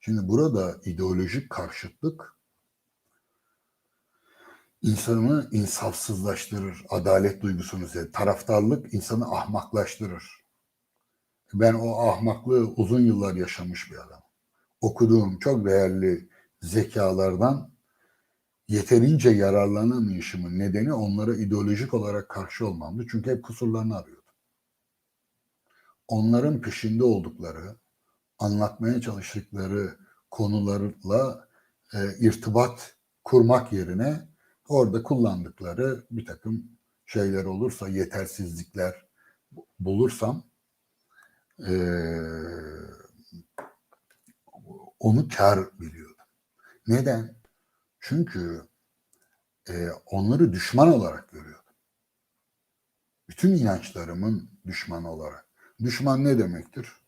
Şimdi burada ideolojik karşıtlık insanı insafsızlaştırır, adalet duygusunu sever. Taraftarlık insanı ahmaklaştırır. Ben o ahmaklığı uzun yıllar yaşamış bir adam. Okuduğum çok değerli zekalardan yeterince yararlanamayışımın nedeni onlara ideolojik olarak karşı olmamdı. Çünkü hep kusurlarını arıyordum. Onların peşinde oldukları, anlatmaya çalıştıkları konularla e, irtibat kurmak yerine orada kullandıkları bir takım şeyler olursa, yetersizlikler bulursam e, onu kar biliyordum. Neden? Çünkü e, onları düşman olarak görüyordum. Bütün inançlarımın düşmanı olarak. Düşman ne demektir?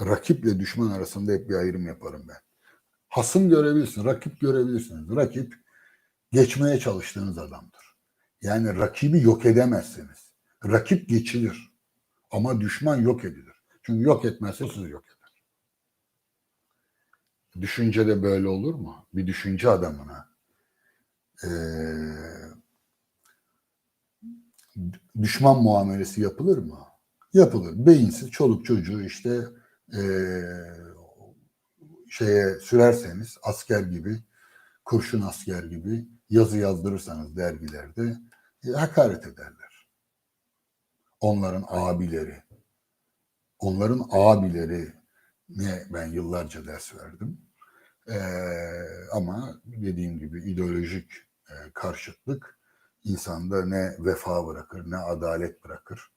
Rakiple düşman arasında hep bir ayrım yaparım ben. Hasım görebilirsiniz, rakip görebilirsiniz. Rakip geçmeye çalıştığınız adamdır. Yani rakibi yok edemezsiniz. Rakip geçilir. Ama düşman yok edilir. Çünkü yok etmezse sizi yok eder. Düşünce de böyle olur mu? Bir düşünce adamına eee, düşman muamelesi yapılır mı? Yapılır. Beyinsiz çoluk çocuğu işte eee, şeye sürerseniz asker gibi kurşun asker gibi yazı yazdırırsanız dergilerde e, hakaret ederler. Onların abileri, onların abileri ne ben yıllarca ders verdim. Ee, ama dediğim gibi ideolojik e, karşıtlık insanda ne vefa bırakır ne adalet bırakır.